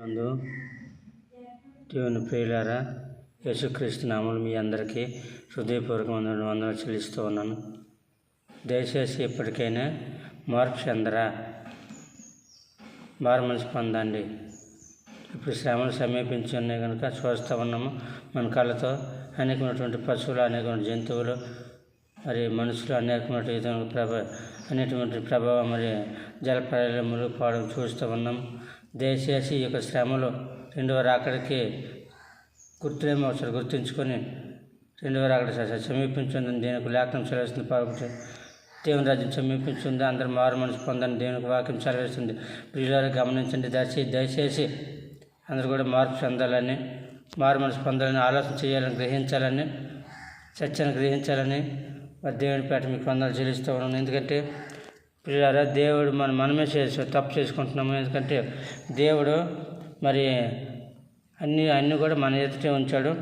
నందు దేవుని ప్రియులారా యేసుక్రీస్తు నామలు మీ అందరికీ హృదయపూర్వకమైన వందలు చెల్లిస్తూ ఉన్నాను. దయచేసి ఇప్పటికైనా మార్పు చెందరా? మారు మనసు పొందండి ఇప్పుడు శ్రమలు సమీపించి ఉన్నాయి కనుక చూస్తూ ఉన్నాము. మన కళ్ళతో అనేకమైనటువంటి పశువులు అనేకమైన జంతువులు మరి మనుషులు అనేకమైన విధంగా ప్రభ అనేటువంటి ప్రభావం మరి జలప్రలయం మునిగిపోవడం చూస్తూ ఉన్నాం దయచేసి ఈ యొక్క శ్రమలు రెండవ రాకడికి గుర్తులేమో ఒకసారి గుర్తుంచుకొని రెండవ రాకడ సమీపించింది దేనికి లేఖనం సెలవుస్తుంది. కాబట్టి దేవుని రాజ్యం సమీపించింది. అందరూ మారు మనసు పొందని దేవునికి వాక్యం సెలవిస్తుంది. ప్రియులారు గమనించండి. దయచేసి దయచేసి అందరూ కూడా మార్పు చెందాలని మారు మనసు పొందాలని ఆలోచన చేయాలని గ్రహించాలని సత్యాన్ని గ్రహించాలని మరి దేవుని పేట మీకు వందలు చెల్లిస్తూ ఉన్నాను. ఎందుకంటే ప్రియారా దేవుడు మన మనమే చేసి తప్పు చేసుకుంటున్నాము. ఎందుకంటే దేవుడు మరి అన్ని అన్నీ కూడా మన ఎదుటే ఉంచాడు.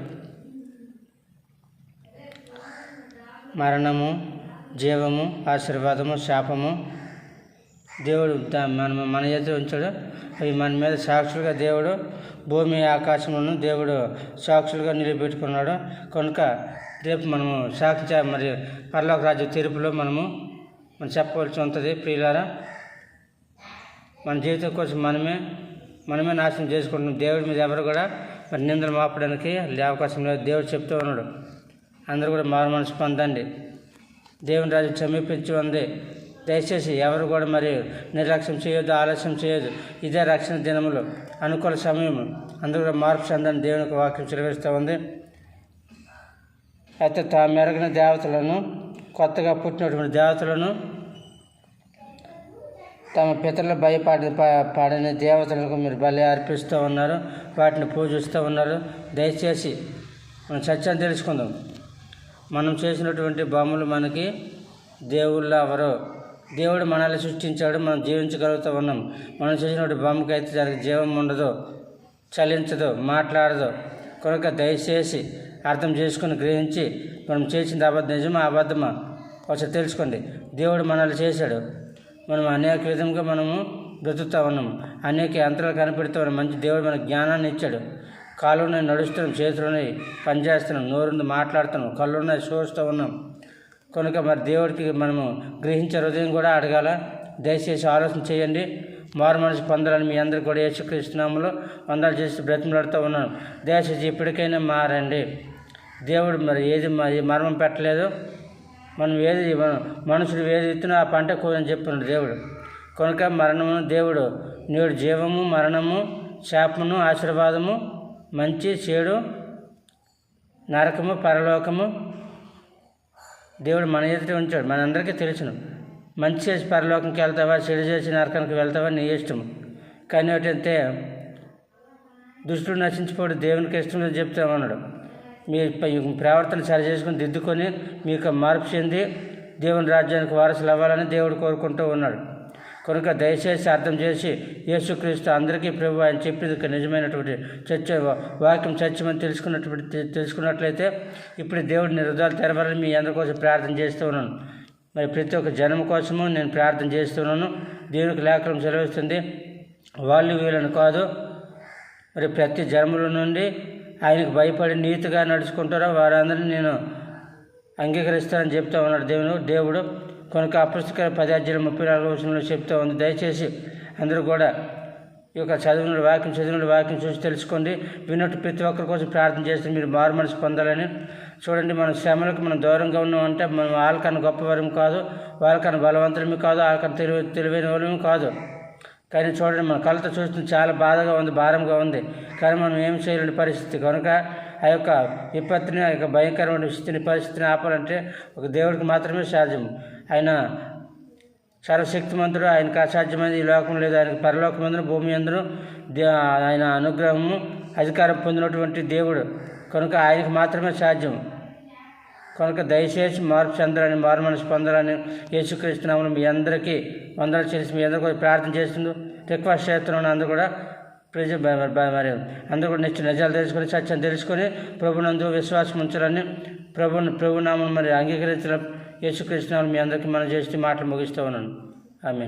మరణము జీవము ఆశీర్వాదము శాపము దేవుడు మన మన ఎదురు ఉంచాడు. అవి మన మీద సాక్షులుగా దేవుడు భూమి ఆకాశములను దేవుడు సాక్షులుగా నిలబెట్టుకున్నాడు. కనుక రేపు మనము సాక్షి మరి పర్లోక రాజ్య తీర్పులో మనము మనం చెప్పవలసి ఉంటుంది ప్రియులారా. మన జీవితం కోసం మనమే మనమే నాశనం చేసుకుంటున్నాం. దేవుడి మీద ఎవరు కూడా మరి నిందలు మాపడానికి అవకాశం లేదు. దేవుడు చెప్తూ ఉన్నాడు. అందరూ కూడా మారు మనసు పొందండి. దేవుని రాజు సమీపించి ఉంది. దయచేసి ఎవరు కూడా మరి నిర్లక్ష్యం చేయొద్దు ఆలస్యం చేయొద్దు. ఇదే రక్షణ దినములు అనుకూల సమయం అందరూ కూడా మార్పు చెందని దేవునికి వాక్యం చెలవిస్తూ ఉంది. అయితే తాము మెరగిన దేవతలను కొత్తగా పుట్టినటువంటి దేవతలను తమ పితరులు భయపడి పా- దేవతలకు మీరు బలి అర్పిస్తూ ఉన్నారు వాటిని పూజిస్తూ ఉన్నారు. దయచేసి మనం సత్యాన్ని తెలుసుకుందాం. మనం చేసినటువంటి బొమ్మలు మనకి దేవుళ్ళు ఎవరు దేవుడు మనల్ని సృష్టించాడు మనం జీవించగలుగుతూ ఉన్నాం. మనం చేసినటువంటి బొమ్మకి అయితే దానికి జీవం ఉండదు చలించదు మాట్లాడదు. కనుక దయచేసి అర్థం చేసుకుని గ్రహించి మనం చేసింది అబద్ధం నిజమా అబద్ధమా ఒకసారి తెలుసుకోండి. దేవుడు మనల్ని చేశాడు. మనం అనేక విధంగా మనము బ్రతుకుతూ ఉన్నాము. అనేక యంత్రాలు కనిపెడుతూ ఉన్నాం మంచి దేవుడు మనకు జ్ఞానాన్ని ఇచ్చాడు. కాళ్ళున్నాయి నడుస్తున్నాం చేతులున్నాయి పనిచేస్తున్నాం నోరుంది మాట్లాడుతున్నాం కళ్ళున్నాయి చూస్తూ ఉన్నాం. కనుక మరి దేవుడికి మనము గ్రహించే హృదయం కూడా అడగాల. దయచేసి ఆలోచన చేయండి. మారు మనసు పొందాలని మీ అందరికీ కూడా యేసుక్రీస్తునామలో వందలు చేసి బ్రతిమలాడుతూ ఉన్నాను. దయచేసి ఇప్పటికైనా మారండి. దేవుడు మరి ఏది మరి మర్మం పెట్టలేదు. మనం ఏది మనం మనుషుడు ఏది విత్తునో ఆ పంట కోదని చెప్పిన దేవుడు. కనుక మరణము దేవుడు నేడు జీవము మరణము శాపమును ఆశీర్వాదము మంచి చెడు నరకము పరలోకము దేవుడు మన ఎదుట ఉంచాడు. మనందరికీ తెలుసును. మంచి చేసి పరలోకంకి వెళ్తావా చెడు చేసి నరకానికి వెళ్తావా నీ ఇష్టం. కానీ ఏంటంటే దుష్టుడు నశించిపోడు దేవునికి ఇష్టం లేదు చెప్తామన్నాడు మీ మీ ప్రవర్తన సరి చేసుకుని దిద్దుకొని మీకు మార్పు చెంది దేవుని రాజ్యానికి వారసులు అవ్వాలని దేవుడు కోరుకుంటూ ఉన్నాడు. కనుక దయచేసి అర్థం చేసి యేసుక్రీస్తు అందరికీ ప్రభు ఆయన చెప్పింది నిజమైనటువంటి చర్చ వాక్యం చర్చమని తెలుసుకున్నటువంటి తెలుసుకున్నట్లయితే ఇప్పుడు దేవుడిని హృదయాలు తెరవాలని మీ అందరి కోసం ప్రార్థన చేస్తూ ఉన్నాను. మరి ప్రతి ఒక్క జనం కోసము నేను ప్రార్థన చేస్తున్నాను. దేవునికి లేఖనం సెలవిస్తుంది. వాళ్ళు వీళ్ళని కాదు. మరి ప్రతి జన్మల నుండి ఆయనకు భయపడి నీతిగా నడుచుకుంటారో వారందరినీ నేను అంగీకరిస్తానని చెప్తా ఉన్నాడు దేవుడు. దేవుడు కనుక అపుస్తక పదార్థాలు ముప్పై నాలుగు వచనంలో చెప్తూ ఉంది. దయచేసి అందరూ కూడా ఈ యొక్క చదివిన వాక్యం చదివిన వాక్యం చూసి తెలుసుకోండి. విన్నట్టు ప్రతి ఒక్కరి కోసం ప్రార్థన చేస్తే మీరు మారు మనసు పొందాలని చూడండి మన శ్రమలకు మనం దూరంగా ఉన్నామంటే మనం వాళ్ళకన్నా గొప్పవారం కాదు వాళ్ళకన్నా బలవంతులమి కాదు వాళ్ళకన్నా తెలివి తెలివైన వాళ్ళమి కాదు. కానీ చూడండి మన కళ్ళతో చూస్తుంది చాలా బాధగా ఉంది భారంగా ఉంది. కానీ మనం ఏం చేయలేని పరిస్థితి. కనుక ఆ యొక్క విపత్తిని ఆ యొక్క భయంకరమైన స్థితిని పరిస్థితిని ఆపాలంటే ఒక దేవుడికి మాత్రమే సాధ్యం. ఆయన సర్వశక్తిమంతుడు ఆయనకు అసాధ్యమైనది ఈ లోకం లేదు. ఆయనకు పరలోకమందును భూమి అందును దే ఆయన అనుగ్రహము అధికారం పొందినటువంటి దేవుడు. కనుక ఆయనకు మాత్రమే సాధ్యం. కనుక దయచేసి మార్పు చెందాలని మారు మనసు పొందాలని యేసుక్రీస్తున్నామని మీ అందరికీ వందలు చేసి మీ అందరికీ కూడా ప్రార్థన చేస్తుందో రిక్వెస్ట్ చేస్తున్నాను అందరూ కూడా. ప్రజ మరి అందరూ కూడా నిత్య నిజాలు తెలుసుకొని సత్యం తెలుసుకొని ప్రభునందు విశ్వాసం ఉంచాలని ప్రభు ప్రభునామను మరి అంగీకరించిన యేసుక్రీస్తునామని మీ అందరికీ మనం చేస్తే మాటలు ముగిస్తూ ఉన్నాను. ఆమె